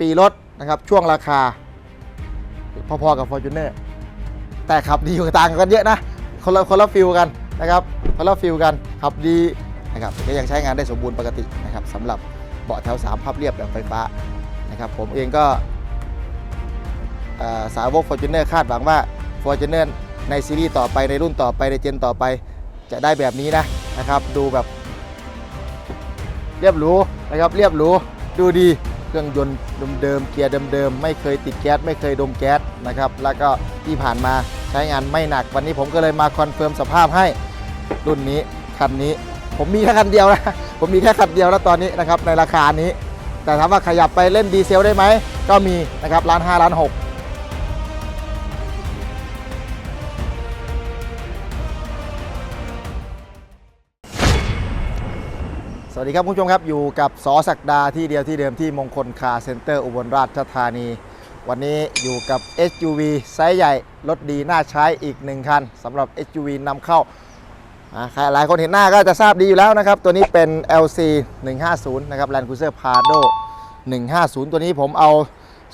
ปีรถนะครับช่วงราคา พอๆกับ Fortuner แต่ขับดีกว่าต่างกันเยอะนะคนละคนละฟิลกันนะครับคนละฟิลกันขับดีนะครับก็ยังใช้งานได้สมบูรณ์ปกตินะครับสำหรับเบาะแถว 3 พับเรียบแบบไฟฟ้านะครับผมเองก็สาวก Fortuner คาดหวังว่า Fortuner ในซีรีส์ต่อไปในรุ่นต่อไปในเจนต่อไปจะได้แบบนี้นะนะครับ ดูแบบเรียบหรูนะครับเรียบหรูดูดี เครื่องยนต์เดิมๆเกียร์เดิมๆไม่เคยติดแก๊สไม่เคยดมแก๊สนะครับแล้วก็ที่ผ่านมาใช้งานไม่หนักวันนี้ผมก็เลยมาคอนเฟิร์มสภาพให้รุ่นนี้คันนี้ ผมมีแค่คันเดียวนะผมมีแค่คันเดียวแล้วตอนนี้นะครับในราคานี้ แต่ถามว่าขยับไปเล่นดีเซลได้ไหมก็มีนะครับล้านห้าล้านหก สวัสดีครับคุณผู้ชมครับอยู่กับสอศักดาที่เดียวที่เดิมที่มงคลคาร์เซ็นเตอร์อุบลราชธานี วันนี้อยู่กับ SUV ไซส์ใหญ่ รถดีน่าใช้อีกหนึ่งคันสำหรับ SUV นำเข้าอ่าใครหลายคนเห็นหน้าก็จะทราบดีอยู่แล้วนะครับ ตัวนี้เป็น LC 150 นะครับ Land Cruiser Prado 150 ตัวนี้ผมเอา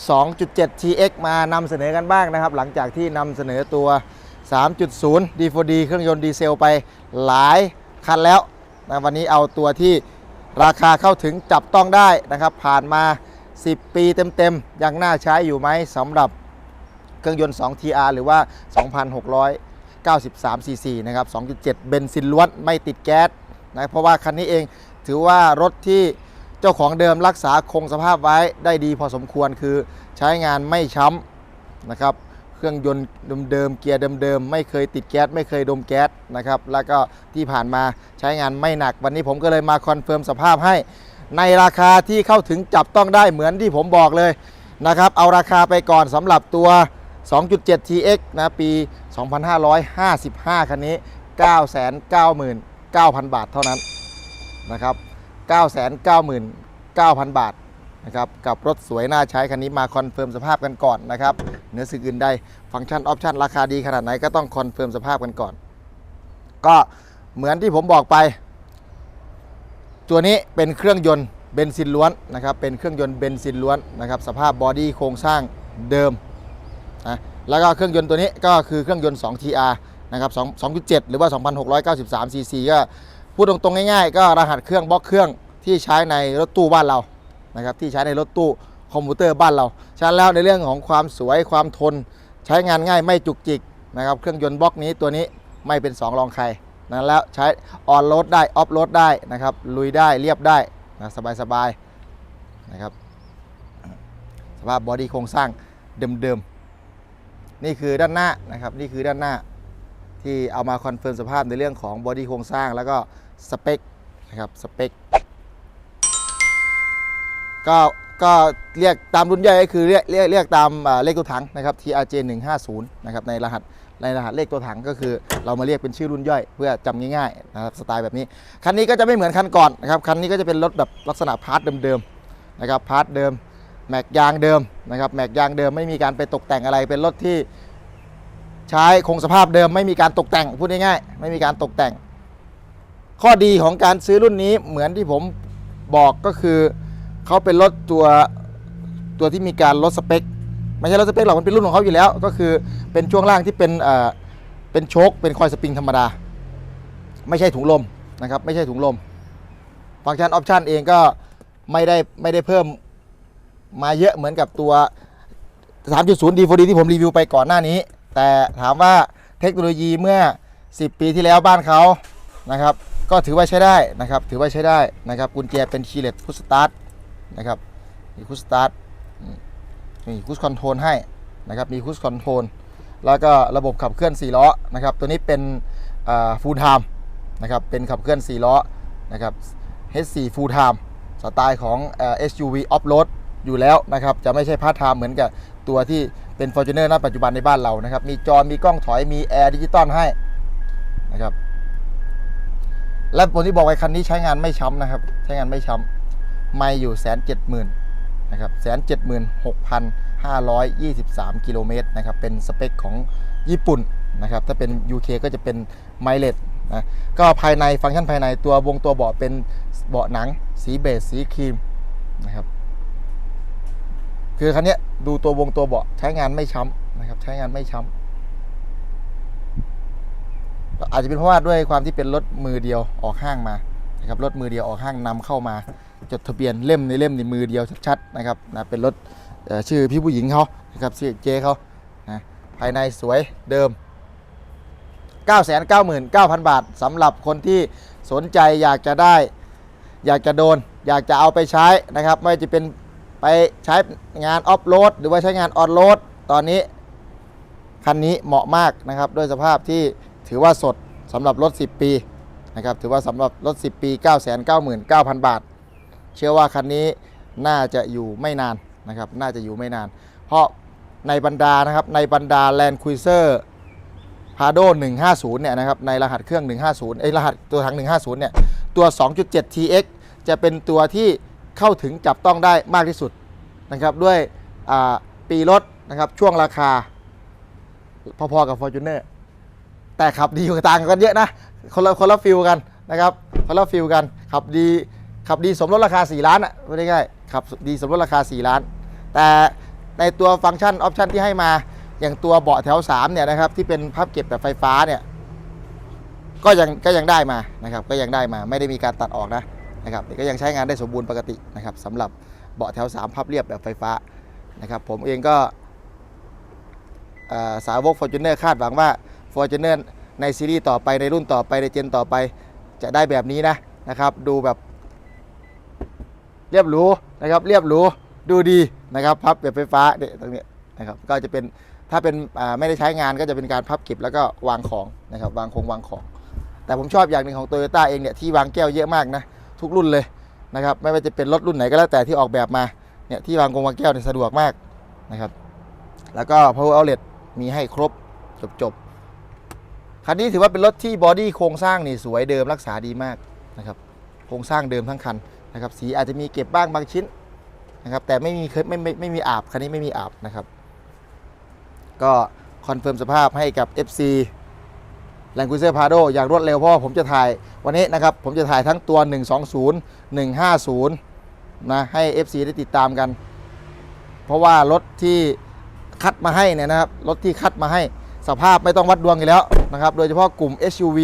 2.7 TX มานำเสนอกันบ้างนะครับ หลังจากที่นำเสนอตัว 3.0 D4D เครื่องยนต์ดีเซลไปหลายคันแล้ว นะวันนี้เอาตัวที่ราคาเข้าถึงจับต้องได้นะครับ ผ่านมา 10 ปีเต็มๆ ยังน่าใช้อยู่ไหมสำหรับเครื่องยนต์ 2 TR หรือว่า 2,693 cc นะครับ 2.7 เบนซินล้วนไม่ติดแก๊สนะเพราะว่าคันนี้เองถือว่ารถที่เจ้าของเดิมรักษาคงสภาพไว้ได้ดีพอสมควรคือใช้งานไม่ช้ำนะครับ เครื่องยนต์เดิมๆเกียร์เดิมๆไม่เคยติดแก๊สไม่เคยดมแก๊สนะครับแล้วก็ที่ผ่านมาใช้งานไม่หนัก วันนี้ผมก็เลยมาคอนเฟิร์มสภาพให้ ในราคาที่เข้าถึงจับต้องได้เหมือนที่ผมบอกเลยนะครับเอาราคาไปก่อนสำหรับตัว 2.7 TX นะปี 2555 คันนี้ 999,000บาทเท่านั้นนะครับ 999,000บาท นะครับกับรถสวยน่าใช้คันนี้มาคอนเฟิร์มสภาพกันก่อนนะครับเหนือสิ่งอื่นใดฟังก์ชันออปชันราคาดีขนาดไหนก็ต้องคอนเฟิร์มสภาพกันก่อน ก็เหมือนที่ผมบอกไป ตัวนี้เป็นเครื่องยนต์เบนซินล้วนนะครับเป็นเครื่องยนต์เบนซินล้วนนะครับสภาพบอดี้โครงสร้างเดิมนะแล้วก็เครื่องยนต์ตัวนี้ก็คือเครื่องยนต์ 2 TR นะครับ2 2.7หรือว่า 2,693 cc ก็พูดตรงๆง่ายๆ ก็รหัสเครื่องบล็อกเครื่องที่ใช้ในรถตู้บ้านเรา นะครับที่ใช้ในรถตู้คอมพิวเตอร์บ้านเราฉะนั้นแล้วในเรื่องของความสวยความทน ใช้งานง่ายไม่จุกจิกนะครับเครื่องยนต์บล็อกนี้ตัวนี้ไม่เป็น 2 รองใครนะแล้วใช้ออนโรดได้ออฟโรดได้นะครับลุยได้เรียบได้นะสบายๆนะครับสภาพบอดี้โครงสร้างเดิมๆนี่คือด้านหน้านะครับนี่คือด้านหน้าที่เอามาคอนเฟิร์มสภาพในเรื่องของบอดี้โครงสร้างแล้วก็สเปคนะครับสเปค ก็ก็เรียกตามรุ่นย่อยก็คือเรียกเรียกเรียกตามเลขตัวถังนะครับ TRJ 150นะครับในรหัสในรหัสเลขตัวถังก็คือเรามาเรียกเป็นชื่อรุ่นย่อย เพื่อจำง่ายๆนะครับสไตล์แบบนี้ คันนี้ก็จะไม่เหมือนคันก่อนนะครับคันนี้ก็จะเป็นรถแบบลักษณะพาร์ทเดิมๆนะครับพาร์ทเดิมแม็กยางเดิมนะครับแม็กยางเดิมไม่มีการไปตกแต่งอะไรเป็นรถที่ใช้คงสภาพเดิมไม่มีการตกแต่งพูดง่ายๆไม่มีการตกแต่ง ข้อดีของการซื้อรุ่นนี้เหมือนที่ผมบอกก็คือ เขาเป็นรถตัวตัวที่มีการลดสเปคไม่ใช่ลดสเปคหรอกมันเป็นรุ่นของเขาอยู่แล้ว ก็คือเป็นช่วงล่างที่เป็นเอ่อเป็นโชคเป็นคอยสปริงธรรมดา ไม่ใช่ถุงลมนะครับ ไม่ใช่ถุงลม ฟังก์ชันออปชันเองก็ไม่ได้ไม่ได้เพิ่มมาเยอะเหมือนกับตัว 3.0 D4D ที่ผมรีวิวไปก่อนหน้านี้ แต่ถามว่าเทคโนโลยีเมื่อ 10 ปีที่แล้วบ้านเขานะครับ ก็ถือว่าใช้ได้นะครับ ถือว่าใช้ได้นะครับ กุญแจเป็นคีย์เลสพุชสตาร์ท นะครับมีพุชสตาร์ทมีคุชคอนโทรลให้นะครับมีคุชคอนโทรลแล้วก็ระบบขับเคลื่อน4ล้อนะครับตัวนี้เป็นฟูลไทม์นะครับเป็นขับเคลื่อน4ล้อนะครับ H4 full time สไตล์ของ SUV off road อยู่แล้วนะครับจะไม่ใช่พาร์ทไทม์เหมือนกับตัวที่เป็น Fortuner ณปัจจุบันในบ้านเรานะครับมีจอมีกล้องถอยมีแอร์ดิจิตอลให้นะครับและผมที่บอกไว้คันนี้ใช้งานไม่ช้ำนะครับ ใช้งานไม่ช้ำ ไม่อยู่แสนเจ็ดหมื่นนะครับแสนเจ็ดหมื่นหกพันห้าร้อยยี่สิบสามกิโลเมตรนะครับเป็นสเปคของญี่ปุ่นนะครับถ้าเป็น UK ก็จะเป็นไมเล e นะก็ภายในฟังก์ชันภายในตัววงตัวเบาะเป็นเบาะหนังสีเบจสีครีมนะครับคือคันนี้ดูตัววงตัวเบาะใช้งานไม่ช้ำนะครับใช้งานไม่ช้ำอาจจะเป็นเพราะว่าด้วยความที่เป็นรถมือเดียวออกห้างมานะครับรถมือเดียวออกห้างนำเข้ามา จดทะเบียนเล่มในเล่มในมือเดียวชัดๆนะครับนะเป็นรถชื่อพี่ผู้หญิงเขานะครับชื่อเจเขานะภายในสวยเดิม 999,000 บาทสำหรับคนที่สนใจอยากจะได้ อยากจะโดน อยากจะเอาไปใช้นะครับ ไม่ว่าจะเป็นไปใช้งานออฟโรดหรือว่าใช้งานออนโรดตอนนี้คันนี้เหมาะมากนะครับด้วยสภาพที่ถือว่าสดสำหรับรถ 10 ปีนะครับถือว่าสำหรับรถ 10 ปี 999,000 บาท เชื่อว่าคันนี้น่าจะอยู่ไม่นานนะครับ น่าจะอยู่ไม่นาน เพราะในบรรดานะครับในบรรดา Land Cruiser พาโด150 เนี่ยนะครับในรหัสเครื่อง 150เอ้รหัสตัวถัง 150 เนี่ย ตัว 2.7 TX จะเป็นตัวที่เข้าถึงจับต้องได้มากที่สุดนะครับด้วยปีรถนะครับช่วงราคาพอๆกับ Fortuner แต่ขับดีกว่าต่างกันเยอะนะ คนละคนละฟิลกันนะครับคนละฟิลกันขับดี ขับดีสมรถราคา 4 ล้านอะไม่ได้ง่ายขับดีสมรถราคา 4 ล้าน แต่ในตัวฟังก์ชันออปชันที่ให้มาอย่างตัวเบาะแถว3เนี่ยนะครับที่เป็นพับเก็บแบบไฟฟ้าเนี่ยก็ยังก็ยังได้มานะครับก็ยังได้มาไม่ได้มีการตัดออกนะนะครับก็ยังใช้งานได้สมบูรณ์ปกตินะครับสำหรับเบาะแถว 3 พับเรียบแบบไฟฟ้านะครับผมเองก็สาวก Fortuner คาดหวังว่า Fortuner ในซีรีส์ต่อไปในรุ่นต่อไปในเจนต่อไปจะได้แบบนี้นะนะครับดูแบบ เรียบหรูนะครับเรียบหรูดูดีนะครับพับแบบไฟฟ้าเนี่ยตรงนี้นะครับก็จะเป็นถ้าเป็นไม่ได้ใช้งานก็จะเป็นการพับเก็บแล้วก็วางของนะครับวางคงวางของ แต่ผมชอบอย่างหนึ่งของโตโยต้าเองเนี่ยที่วางแก้วเยอะมากนะทุกรุ่นเลยนะครับไม่ว่าจะเป็นรถรุ่นไหนก็แล้วแต่ที่ออกแบบมาเนี่ยที่วางคงวางแก้วเนี่ยสะดวกมากนะครับแล้วก็ power outlet มีให้ครบจบจบๆคันนี้ถือว่าเป็นรถที่บอดี้โครงสร้างนี่สวยเดิมรักษาดีมากนะครับโครงสร้างเดิมทั้งคัน นะครับสีอาจจะมีเก็บบ้างบางชิ้นนะครับแต่ไม่มีเคยไม่ไม่ไม่มีอาบคันนี้ไม่มีอาบนะครับ ก็คอนเฟิร์มสภาพให้กับ FC แลนคูเซอร์พาโดอย่างรวดเร็วเพราะผมจะถ่ายวันนี้นะครับ ผมจะถ่ายทั้งตัว 120 150 นะให้ FC ได้ติดตามกัน เพราะว่ารถที่คัดมาให้เนี่ยนะครับรถที่คัดมาให้สภาพไม่ต้องวัดดวงอยู่แล้วนะครับ โดยเฉพาะกลุ่ม SUV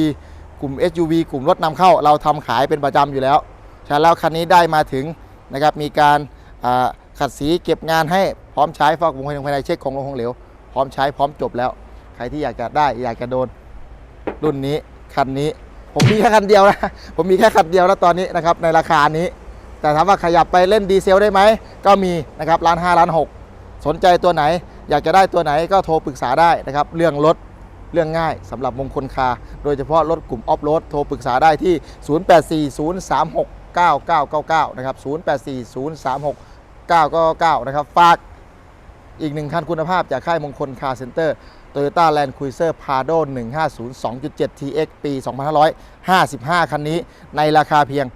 กลุ่ม SUV กลุ่มรถนำเข้าเราทำขายเป็นประจำอยู่แล้ว ฉะนั้แล้วคันนี้ได้มาถึงนะครับมีการขัดสีเก็บงานให้พร้อมใช้ฟอกวงภายในภายในเช็คของลงของเหลว พร้อมใช้พร้อมจบแล้ว ใครที่อยากจะได้อยากจะโดนรุ่นนี้คันนี้ ผมมีแค่คันเดียวนะผมมีแค่คันเดียวแล้วตอนนี้นะครับในราคานี้ แต่ถามว่าขยับไปเล่นดีเซลได้ไหมก็มีนะครับล้านห้าล้านหกสนใจตัวไหน อยากจะได้ตัวไหนก็โทรปรึกษาได้นะครับ เรื่องรถเรื่องง่ายสำหรับมงคลคาร์โดยเฉพาะรถกลุ่มออฟโรดโทรปรึกษาได้ที่ 0840369999 นะครับ 0840369999 นะครับ ฝากอีกหนึ่งคันคุณภาพจากค่ายมงคลคาร์เซ็นเตอร์ Toyota Land Cruiser Prado 150 2.7 TX ปี 2555 คันนี้ในราคาเพียง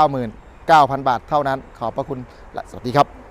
999,000 บาทเท่านั้น ขอบพระคุณและสวัสดีครับ